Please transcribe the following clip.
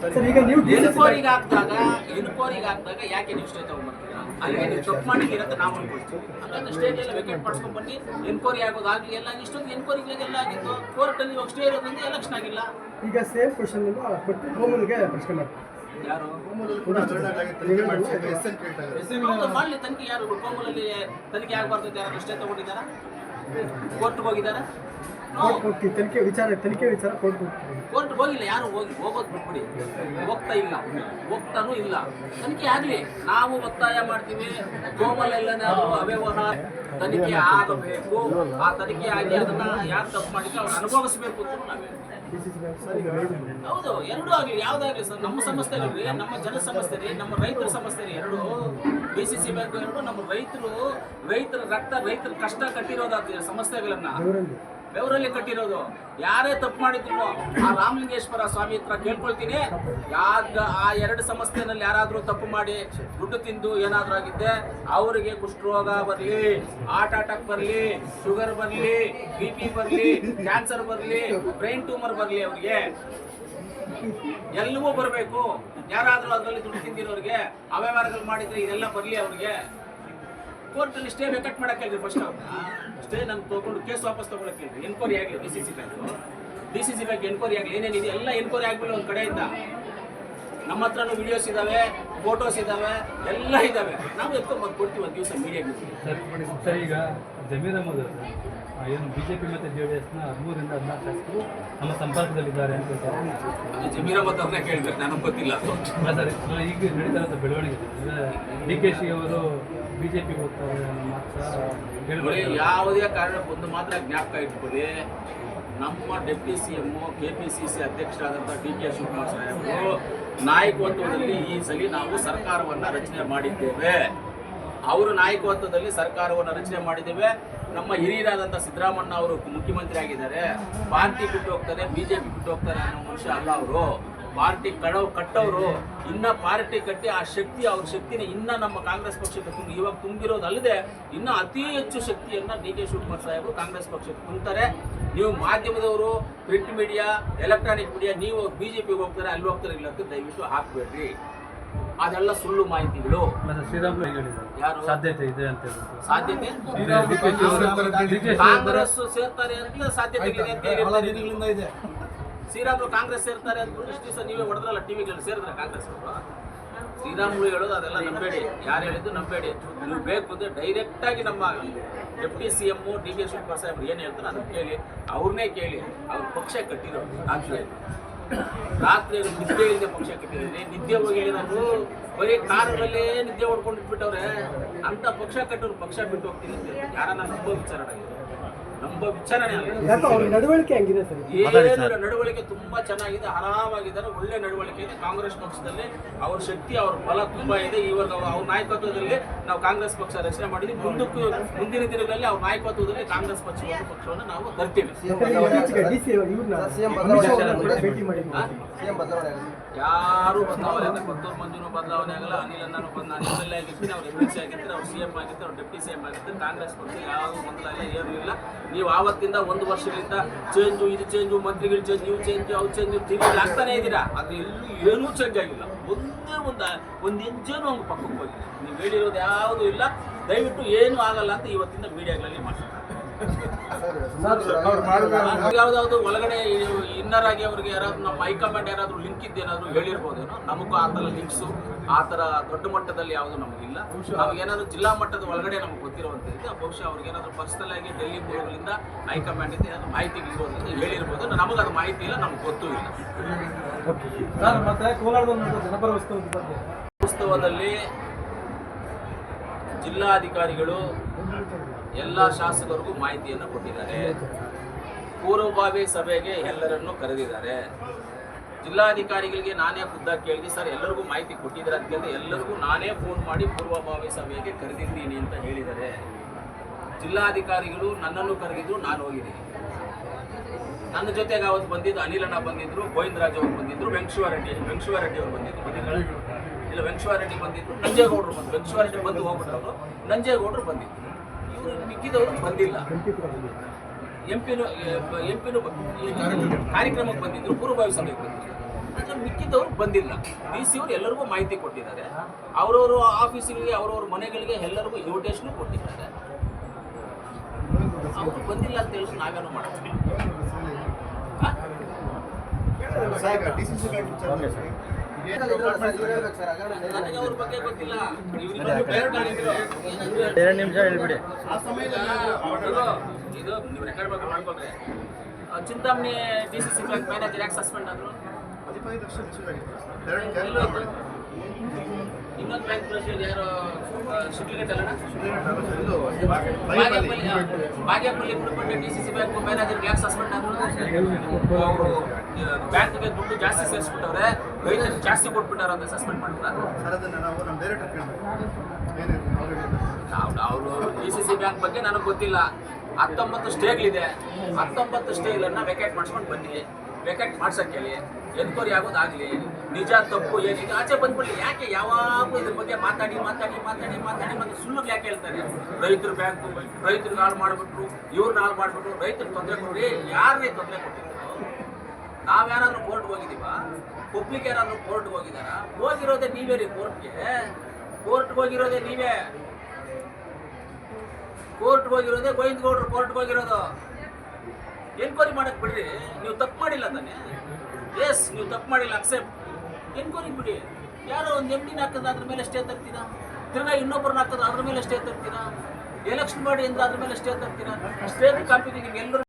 Sir ಈಗ ನೀವು ಎನ್ಕ್ವೈರಿಗೆ ಹಾಕಿದಾಗ ಇನ್ಕ್ವೈರಿಗೆ ಹಾಕಿದಾಗ ಯಾಕೆ ನೀವು ಸ್ಟೇ ತಗೊಂಡ್ಬರ್ತೀರಾ ಅಲ್ಲಿಗೆ ನೀವು ತಪ್ಪು ಮಾಡಿದ್ದೀರ ಅಂತ ನಾವು ಅನ್ಕೊಳ್ತೀವಿ. ಸ್ಟೇಜ್ ಎಲ್ಲ ವೆಕೆಟ್ ಮಾಡಿಸ್ಕೊಂಡು ಬನ್ನಿ. ಎನ್ಕ್ವೈರಿ ಆಗೋದಾಗಲಿ ಎಲ್ಲ ಇಷ್ಟೊಂದು ಎನ್ಕ್ವೈರಿಗಳಿಗೆಲ್ಲ ಆಗಿತ್ತು ಕೋರ್ಟಲ್ಲಿ ಇವಾಗ ಸ್ಟೇ ಇರೋದ್ರಿಂದ ಎಲೆಕ್ಷನ್ ಆಗಿಲ್ಲ. ಈಗ ಸೇಮ್ ಕ್ವಶನ್ ಕೊಟ್ಟು ಕೋಮಲ್ಗೆ ಪ್ರಶ್ನೆ ಮಾಡ್ತಾರೆ ಯಾರು? ಮಾಡಲಿ ತನಿಖೆ ಯಾರು? ಕೋಮಲಲ್ಲಿ ತನಿಖೆ ಆಗಬಾರ್ದು ಯಾರು ಸ್ಟೇ ತಗೊಂಡಿದ್ದಾರಾ? ಕೋರ್ಟ್ಗೆ ಹೋಗಿದ್ದಾರೆ? ಕೋರ್ಟ್ ಹೋಗ್ತೀವಿ. ತನಿಖೆ ವಿಚಾರ ತನಿಖೆ ವಿಚಾರ ಕೋರ್ಟ್ ಹೋಗ್ತೀವಿ. ಕೋರ್ಟ್ ಹೋಗಿಲ್ಲ ಯಾರು ಹೋಗಿ? ಹೋಗೋದು ಬಿಟ್ಬಿಡಿ. ಹೋಗ್ತಾ ಇಲ್ಲ. ಹೋಗ್ತಾನೂ ಇಲ್ಲ. ತನಿಖೆ ಆಗಲಿ. ನಾವು ಒತ್ತಾಯ ಮಾಡ್ತೀವಿ. ಗೋಮಲ್ ಎಲ್ಲ ಅವ್ಯವಹಾರ. ತನಿಖೆ ಆಗಬೇಕು. ಆ ತನಿಖೆ ಆಗಿ ಅದನ್ನ ಯಾರು ತಪ್ಪು ಮಾಡಿದ್ರೆ ಅವ್ರು ಅನುಭವಿಸಬೇಕು ಅಂತ ನಾವೇ. ಎರಡು ಹೌದು. ಎರಡು ಆಗಲಿ. ಯಾವ್ದಾಗ್ಲಿ ಸರ್? ನಮ್ಮ ಸಮಸ್ಯೆ ನಮ್ಮ ಜನ ಸಮಸ್ಯೆ ರೀ ನಮ್ಮ ರೈತರ ಸಮಸ್ಯೆ ರೀ ಎರಡು. ಬಿ ಸಿ ಸಿ ಬ್ಯಾಂಕ್ ನಮ್ಮ ರೈತರು ರೈತರ ರಕ್ತ ರೈತರ ಕಷ್ಟ ಕಟ್ಟಿರೋದು ಸಮಸ್ಯೆಗಳನ್ನ. ಬೆವರಲ್ಲಿ. ಕಟ್ಟಿರೋದು. ಯಾರೇ ತಪ್ಪು ಮಾಡಿದ್ರು ಆ ರಾಮಲಿಂಗೇಶ್ವರ ಸ್ವಾಮಿ ಹತ್ರ ಕೇಳ್ಕೊಳ್ತೀನಿ. ಯಾವ್ದು ಆ ಎರಡು ಸಮಸ್ಯೆನಲ್ಲಿ ಯಾರಾದರೂ ತಪ್ಪು ಮಾಡಿ ದುಡ್ಡು ತಿಂದು ಏನಾದರೂ ಆಗಿದ್ದೆ ಅವರಿಗೆ ಕುಷ್ಠರೋಗ ಬರಲಿ ಹಾರ್ಟ್ ಅಟ್ಯಾಕ್ ಬರಲಿ ಶುಗರ್ ಬರಲಿ ಬಿ ಪಿ ಬರಲಿ ಕ್ಯಾನ್ಸರ್ ಬರಲಿ ಬ್ರೈನ್ ಟ್ಯೂಮರ್ ಬರಲಿ ಅವ್ರಿಗೆ. ಎಲ್ಲವೂ ಬರಬೇಕು. ಯಾರಾದರೂ ಅದರಲ್ಲಿ ದುಡ್ಡು ತಿಂದಿರೋರಿಗೆ ಅವ್ಯವಹಾರಗಳು ಮಾಡಿದ್ರೆ ಇದೆಲ್ಲ ಬರಲಿ ಅವ್ರಿಗೆ. ಕೋರ್ಟಲ್ಲಿ ಸ್ಟೇ ವೆಕಟ್ ಮಾಡಕ್ಕೆ ಹೇಳಿದ್ರು ಫಸ್ಟ್ ಸ್ಟೇ ನಾನು ತೊಗೊಂಡು ಕೇಸ್ ವಾಪಸ್ ತೊಗೊಳಕ್ಕೆ ಹೇಳಿದ್ರು ಎನ್ಕ್ವೈರಿ ಆಗಲಿ D C C bank D C C bank enquiry ಆಗಲಿ, ಏನೇನಿದೆ, ಎಲ್ಲ ಎನ್ಕ್ವೈರಿ ಆಗ್ಬಿಡೋ ಒಂದು ಕಡೆಯಿಂದ. ನಮ್ಮ ಹತ್ರನೂ ವಿಡಿಯೋಸ್ ಇದಾವೆ ಫೋಟೋಸ್ ಇದಾವೆ ಎಲ್ಲ ಇದಾವೆ. ನಾವು ಎತ್ಕೊಂಡ್ ಕೊಡ್ತೀವಿ ಒಂದು ದಿವಸ ಮೀಡಿಯಾಗೆ ಸರ್ ಈಗ ಜಮೀರ್ ಅಹಮದ್ ಏನು ಬಿ ಜೆ ಪಿ ಮತ್ತು ಜೆ ಡಿ ಎಸ್ನ ಹದಿಮೂರರಿಂದ ಹದಿನಾಲ್ಕು ಶಾಸಕರು ನಮ್ಮ ಸಂಪರ್ಕದಲ್ಲಿದ್ದಾರೆ ಅಂತ ಹೇಳ್ತಾರೆ. ಜಮೀರ್ ಅಹಮದ್ ಅವ್ರನ್ನ ಕೇಳಿದ್ರೆ ನನಗೆ ಗೊತ್ತಿಲ್ಲ ಸರ್ ಈಗ ನಡೀತಾ ಇರೋ ಬೆಳವಣಿಗೆ ಡಿ ಕೆ ಶಿ ಅವರು ಬಿ ಜೆ ಪಿಗೆ ಹೋಗ್ತಾರೆ ಹೇಳಿ ನೋಡಿ ಯಾವುದೇ ಕಾರಣ ಒಂದು ಮಾತ್ರ ಜ್ಞಾಪಕ ಇಟ್ಕೊಳ್ಳಿ. ನಮ್ಮ deputy C M K P C C ಅಧ್ಯಕ್ಷರಾದಂಥ ಡಿ ಕೆ ಶಿವಕುಮಾರ್ ಸಾಹೇಬರು ನಾಯಕತ್ವದಲ್ಲಿ ಈ ಸಲ ನಾವು ಸರ್ಕಾರವನ್ನು ರಚನೆ ಮಾಡಿದ್ದೇವೆ. ಅವರು ನಾಯಕತ್ವದಲ್ಲಿ ಸರ್ಕಾರವನ್ನು ರಚನೆ ಮಾಡಿದ್ದೇವೆ. ನಮ್ಮ ಹಿರಿಯರಾದಂಥ ಸಿದ್ದರಾಮಣ್ಣ ಅವರು ಮುಖ್ಯಮಂತ್ರಿ ಆಗಿದ್ದಾರೆ. ಪಾರ್ಟಿ ಬಿಟ್ಟು ಹೋಗ್ತಾರೆ, ಬಿಜೆಪಿ ಬಿಟ್ಟು ಹೋಗ್ತಾರೆ ಅನ್ನೋ ಮನುಷ್ಯ ಅಲ್ಲ ಅವರು. ಪಾರ್ಟಿ ಕಡವ್ ಕಟ್ಟವರು ಇನ್ನ ಪಾರ್ಟಿ ಕಟ್ಟಿ ಆ ಶಕ್ತಿ, ಅವ್ರ ಶಕ್ತಿನ ಇನ್ನ ನಮ್ಮ ಕಾಂಗ್ರೆಸ್ ಪಕ್ಷಕ್ಕೆ ತುಂಬಿ, ಇವಾಗ ತುಂಬಿರೋದಲ್ಲದೆ ಇನ್ನ ಅತಿ ಹೆಚ್ಚು ಶಕ್ತಿಯನ್ನ ಡಿ ಕೆ ಶಿವಕುಮಾರ್ ಸಾಹೇಬರು ಕಾಂಗ್ರೆಸ್ ಪಕ್ಷಕ್ಕೆ ತುಂಬ್ತಾರೆ. ನೀವು ಮಾಧ್ಯಮದವರು ಪ್ರಿಂಟ್ ಮೀಡಿಯಾ ಎಲೆಕ್ಟ್ರಾನಿಕ್ ಮೀಡಿಯಾ ನೀವು ಬಿಜೆಪಿಗೆ ಹೋಗ್ತಾರೆ ಅಲ್ಲಿ ಹೋಗ್ತಾರೆ ಇಲ್ಲ ಅಂತ ದಯವಿಟ್ಟು ಹಾಕ್ಬೇಡ್ರಿ. ಅದೆಲ್ಲ ಸುಳ್ಳು ಮಾಹಿತಿಗಳು. ಯಾರು? ಸಾಧ್ಯತೆ ಇದೆ ಅಂತ ಸಾಧ್ಯತೆ? ಕಾಂಗ್ರೆಸ್ ಸೇರ್ತಾರೆ ಅಂತ ಸಾಧ್ಯತೆ ಇದೆ. ಶ್ರೀರಾಮುಲು ಕಾಂಗ್ರೆಸ್ ಸೇರ್ತಾರೆ ಅಂತ ಇಷ್ಟು ದಿವಸ ನೀವೇ ಹೊಡೆದ್ರಲ್ಲ ಟಿವಿಗಳಲ್ಲಿ ಸೇರಿದ್ರೆ ಕಾಂಗ್ರೆಸ್ ಅವರು. ಶ್ರೀರಾಮುಲು ಹೇಳೋದು ಅದೆಲ್ಲ ನಂಬೇಡಿ. ಯಾರು ಹೇಳಿದ್ದು ನಂಬೇಡಿ. ನೀವು ಬೇಕು ಅಂದರೆ ಡೈರೆಕ್ಟಾಗಿ ನಮ್ಮ deputy C M D K Shivakumar ಸಾಹೇಬ್ರು ಏನು ಹೇಳ್ತಾರೆ ಅದನ್ನು ಕೇಳಿ ಅವ್ರನ್ನೇ ಕೇಳಿ. ಅವ್ರ ಪಕ್ಷ ಕಟ್ಟಿರೋ ರಾತ್ರಿ ರಾತ್ರಿ ನಿದ್ದೆ ಇಲ್ಲದೆ ಪಕ್ಷ ಕಟ್ಟಿದ್ದೀನಿ ನಿದ್ದೆ ಹೋಗಿ ನಾನು ಬರೀ ಕಾರಲ್ಲೇ ನಿದ್ದೆ ಹೊಡ್ಕೊಂಡು ಇಟ್ಬಿಟ್ಟವ್ರೆ ಅಂಥ ಪಕ್ಷ ಕಟ್ಟೋರು ಪಕ್ಷ ಬಿಟ್ಟು ಹೋಗ್ತೀನಿ ಯಾರನ್ನ ನಂಬೋ ವಿಚಾರಣೆ ನಂಬೋ ವಿಚಾರಣೆ ನಡವಳಿಕೆ ಹಂಗಿದೆ ಸರ್? ಏನಿಲ್ಲ ನಡವಳಿಕೆ ತುಂಬಾ ಚೆನ್ನಾಗಿದೆ ಆರಾಮಾಗಿದ್ದಾರೆ ಒಳ್ಳೆ ನಡವಳಿಕೆ ಇದೆ. ಕಾಂಗ್ರೆಸ್ ಪಕ್ಷದಲ್ಲಿ ಅವ್ರ ಶಕ್ತಿ ಅವ್ರ ಬಲ ತುಂಬಾ ಇದೆ. ಇವಾಗ ಅವ್ರ ನಾಯಕತ್ವದಲ್ಲಿ ನಾವು ಕಾಂಗ್ರೆಸ್ ಪಕ್ಷ ರಚನೆ ಮಾಡಿದ್ವಿ. ಮುಂದಕ್ಕೂ ಮುಂದಿನ ದಿನಗಳಲ್ಲಿ ಅವ್ರ ನಾಯಕತ್ವದಲ್ಲಿ ಕಾಂಗ್ರೆಸ್ ಪಕ್ಷ ಪಕ್ಷವನ್ನು ನಾವು ತರ್ತೀವಿ. ಮಾಡಿದ್ವಿ ಯಾರು ಬದಲಾವಣೆ ಆಗಲ್ಲ. ಕೊತ್ತೂರು ಮಂಜುನು ಬದಲಾವಣೆ ಆಗಲ್ಲ. ಅನಿಲ್ ಅನ್ನೂ ಬಂದು ನಾನು ಎಂ ಎಲ್ ಎ ಆಗಿರ್ತೀನಿ. ಅವ್ರು ಎಂ ಎಲ್ ಸಿ ಆಗಿರ್ತಾರೆ. ಅವ್ರು ಸಿ ಎಂ ಆಗಿರ್ತಾರೆ. ಅವ್ರು ಡೆಪ್ಟಿ ಸಿ ಎಂ ಆಗಿರ್ತಾರೆ. ಕಾಂಗ್ರೆಸ್ ಪಕ್ಷ ಯಾವ ಗೊಂದಲ ಇಲ್ಲ ಏನೂ ಇಲ್ಲ. ನೀವು ಆವತ್ತಿಂದ ಒಂದು ವರ್ಷಗಳಿಂದ ಚೇಂಜು ಇದು ಚೇಂಜು ಮಂತ್ರಿಗಳು ಚೇಂಜ್ ನೀವು ಚೇಂಜ್ ಅವ್ರು ಚೇಂಜ್ ತಿರುಗಿ ಆಗ್ತಾನೆ ಇದ್ದೀರಾ? ಅದು ಎಲ್ಲೂ ಏನೂ ಚೇಂಜ್ ಆಗಿಲ್ಲ. ಒಂದೇ ಒಂದು ಒಂದು ಇಂಚೇನು ಹಂಗೆ ಪಕ್ಕಕ್ಕೆ ಹೋಗಿದೆ. ನೀವು ಹೇಳಿರೋದು ಯಾವುದೂ ಇಲ್ಲ. ದಯವಿಟ್ಟು ಏನೂ ಆಗಲ್ಲ ಅಂತ ಇವತ್ತಿಂದ ಮೀಡಿಯಾಗಳಲ್ಲಿ ಮಾಡ್ತಾರೆ ಯಾವ್ದಾದ್ರು ಒಳಗಡೆ ಇನ್ನರ್ ಆಗಿ ಅವ್ರಿಗೆ ಯಾರಾದ್ರೂ ನಮ್ಮ ಹೈಕಮಾಂಡ್ ಯಾರಾದ್ರೂ ಲಿಂಕ್ ಇದ್ದೇನಾದ್ರೂ ಹೇಳಿರ್ಬೋದೇನೋ ನಮಗೂ ಆ ಥರ ಲಿಂಕ್ಸು ಆ ಥರ ದೊಡ್ಡ ಮಟ್ಟದಲ್ಲಿ ಯಾವುದು ನಮಗಿಲ್ಲ. ನಮಗೇನಾದ್ರು ಜಿಲ್ಲಾ ಮಟ್ಟದ ಒಳಗಡೆ ನಮ್ಗೆ ಗೊತ್ತಿರುವಂಥದ್ದು ಬಹುಶಃ ಅವ್ರಿಗೆ ಏನಾದ್ರು ಪರ್ಸನಲ್ ಆಗಿ ಡೆಲ್ಲಿ ಮೂಲಗಳಿಂದ ಹೈಕಮಾಂಡ್ ಮಾಹಿತಿ ಏನಾದ್ರು ಮಾಹಿತಿಗಳಿರೋದ್ರಿಂದ ಹೇಳಿರ್ಬೋದು. ನಮಗೆ ಅದು ಮಾಹಿತಿ ಇಲ್ಲ ನಮ್ಗೆ ಗೊತ್ತೂ ಇಲ್ಲ. ಸರ್ ಮತ್ತೆ ಕೋಲಾರದ ಜನಪರ ಉತ್ಸವದ ಬಗ್ಗೆ. ಉತ್ಸವದಲ್ಲಿ ಜಿಲ್ಲಾಧಿಕಾರಿಗಳು ಎಲ್ಲ ಶಾಸಕರಿಗೂ ಮಾಹಿತಿಯನ್ನು ಕೊಟ್ಟಿದ್ದಾರೆ. ಪೂರ್ವಭಾವಿ ಸಭೆಗೆ ಎಲ್ಲರನ್ನು ಕರೆದಿದ್ದಾರೆ. ಜಿಲ್ಲಾಧಿಕಾರಿಗಳಿಗೆ ನಾನೇ ಖುದ್ದಾಗಿ ಕೇಳಿದೆ ಸರ್, ಎಲ್ಲರಿಗೂ ಮಾಹಿತಿ ಕೊಟ್ಟಿದ್ದಾರೆ? ಅಂತ ಕೇಳಿದ್ರೆ ಎಲ್ಲರಿಗೂ ನಾನೇ ಫೋನ್ ಮಾಡಿ ಪೂರ್ವಭಾವಿ ಸಭೆಗೆ ಕರೆದಿದ್ದೀನಿ ಅಂತ ಹೇಳಿದ್ದಾರೆ. ಜಿಲ್ಲಾಧಿಕಾರಿಗಳು ನನ್ನನ್ನು ಕರೆದಿದ್ರು, ನಾನು ಹೋಗಿದ್ದೀನಿ. ನನ್ನ ಜೊತೆಗೆ ಅವತ್ತು ಬಂದಿದ್ದು ಅನಿಲಣ್ಣ ಬಂದಿದ್ದರು ಗೋವಿಂದರಾಜ್ ಅವರು ರೆಡ್ಡಿ వెంಕ್ಷು ವೆಂಕಟೇಶ್ವರರೆಡ್ಡಿ ಅವರು ಬಂದಿದ್ದರು ಇಲ್ಲ ವೆಂಕಟೇಶ್ವರರೆಡ್ಡಿ ಬಂದಿದ್ರು ನಂಜೇಗೌಡರು ಬಂದು ವೆಂಕಟೇಶ್ವರರೆಡ್ಡಿ ಬಂದು ಹೋಗ್ಬಿಟ್ಟವರು. ನಂಜೇಗೌಡರು ಬಂದಿದ್ರು. ಇವರು ಮಿಕ್ಕಿದವರು ಬಂದಿಲ್ಲ. ಎಂ ಪಿನು ಎಂ ಪಿನು ಕಾರ್ಯಕ್ರಮಕ್ಕೆ ಬಂದಿದ್ರು ಪೂರ್ವಭಾವಿ ಸಭೆಗೆ ಬಂದಿದ್ರು. ಆದರೆ ಮಿಕ್ಕಿದವರು ಬಂದಿಲ್ಲ. ಡಿ ಸಿ ಅವರು ಎಲ್ಲರಿಗೂ ಮಾಹಿತಿ ಕೊಟ್ಟಿದ್ದಾರೆ. ಅವರವರ ಆಫೀಸಿಗೆ ಅವರವ್ರ ಮನೆಗಳಿಗೆ ಎಲ್ಲರಿಗೂ ಇನ್ವಿಟೇಷನ್ ಕೊಟ್ಟಿದ್ದಾರೆ. ಅವರು ಬಂದಿಲ್ಲ ಅಂತ ಹೇಳಿದ್ರೆ ನಾವೇನು ಮಾಡ್ತೀವಿ ಎರಡು ನಿಮಿಷ ಹೇಳ್ಬಿಡಿ. ಇದು ಇದು ನೀವು ರೆಕಾರ್ಡ್ ಬಗ್ಗೆ ಮಾಡ್ಕೊಂಡ್ರೆ Chintamani D C C bank manager ಯಾಕೆ ಸಸ್ಪೆಂಡ್ ಆದ್ರು ಎಲ್ಲೋ ಇದ್ರು. ಇನ್ನೊಂದು ಬ್ಯಾಂಕ್ ಪ್ರೆಸಿಡೆಂಟ್ ಯಾರು ಶಿಡ್ಲಿಗೆ ಅಲ್ಲಣ್ಣ ಬಾಗೇಪಲ್ಲಿ ಕುಡ್ಕೊಂಡು D C C bank manager ಯಾಕೆ ಸಸ್ಪೆಂಡ್ ಆದ್ರು ಅವರು ಬ್ಯಾಂಕ್ಗೆ ದುಡ್ಡು ಜಾಸ್ತಿ ಸೇರಿಸ್ಬಿಟ್ಟವ್ರೆ ರೈತರಿಗೆ ಜಾಸ್ತಿ ಕೊಟ್ಬಿಟ್ಟಾರ ಅಂತ ಸಸ್ಪೆಂಡ್ ಮಾಡಿದ್ರ ನಾವು ಅವರು ಡಿ ಸಿ ಸಿ ಬ್ಯಾಂಕ್ ಬಗ್ಗೆ ನನಗೆ ಗೊತ್ತಿಲ್ಲ. ಹತ್ತೊಂಬತ್ತು ಸ್ಟೇಗಳಿದೆ ಹತ್ತೊಂಬತ್ತು ಸ್ಟೇಗಳನ್ನ ವೆಕೇಟ್ ಮಾಡಿಸ್ಕೊಂಡು ಬನ್ನಿ. ವೆಕೆಟ್ ಮಾಡ್ಸೋಕ್ಕೆ ಎನ್ಕ್ವೈರಿ ಆಗೋದಾಗಲಿ, ನಿಜ ತಪ್ಪು ಏನಿದೆ, ಆಚೆ ಬಂದ್ಬಿಡ್ಲಿ ಯಾಕೆ ಯಾವಾಗಲೂ ಇದ್ರ ಬಗ್ಗೆ ಮಾತಾಡಿ ಮಾತಾಡಿ ಮಾತಾಡಿ ಮಾತಾಡಿ ಮತ್ತೆ ಸುಳ್ಳು ಯಾಕೆ ಹೇಳ್ತಾರೆ? ರೈತರು ಬ್ಯಾಂಕು ರೈತರು ಹಾಳು ಮಾಡಿಬಿಟ್ರು ಇವ್ರು ಹಾಳು ಮಾಡಿಬಿಟ್ರು, ರೈತರು ತೊಂದರೆ ಕೊಡ್ರಿ ಯಾರೇ ತೊಂದರೆ ಕೊಟ್ಟಿದ್ರು ನಾವ್ಯಾರಾದ್ರೂ ಕೋರ್ಟ್ಗೆ ಹೋಗಿದ್ದೀವಾ? ಪಬ್ಲಿಕ್ ಯಾರಾದ್ರೂ ಕೋರ್ಟ್ಗೆ ಹೋಗಿದಾರ ಹೋಗಿರೋದೇ ನೀವೇ ರೀ ಕೋರ್ಟ್ಗೆ ಕೋರ್ಟ್ಗೆ ಹೋಗಿರೋದೇ ನೀವೇ? ಕೋರ್ಟ್ಗೆ ಹೋಗಿರೋದೇ ಗೋವಿಂದಗೌಡರು ಕೋರ್ಟ್ಗೆ ಹೋಗಿರೋದು. ಎನ್ಕ್ವೈರಿ ಮಾಡಕ್ ಬಿಡ್ರಿ. ನೀವು ತಪ್ಪು ಮಾಡಿಲ್ಲ ತಾನೆ. ಎಸ್ ನೀವು ತಪ್ಪು ಮಾಡಿಲ್ಲ ಅಕ್ಸೆಪ್ಟ್ ಎನ್ಕ್ವೈರಿ ಬಿಡಿ. ಯಾರೋ ಒಂದು ಎಂ ಡಿನ ಹಾಕಿದ್ರೆ ಅದ್ರ ಮೇಲೆ ಸ್ಟೇ ತರ್ತೀರಾ? ತಿರ್ಗಾ ಇನ್ನೊಬ್ಬರನ್ನ ಹಾಕಿದ್ರೆ ಅದ್ರ ಮೇಲೆ ಸ್ಟೇ ತರ್ತೀರಾ? ಎಲೆಕ್ಷನ್ ಮಾಡಿ ಅಂತ ಅದ್ರ ಮೇಲೆ ಸ್ಟೇ ತರ್ತೀರಾ? ಸ್ಟೇ ಕಾಪಿ ನಿಮ್ಗೆ ಎಲ್ಲರೂ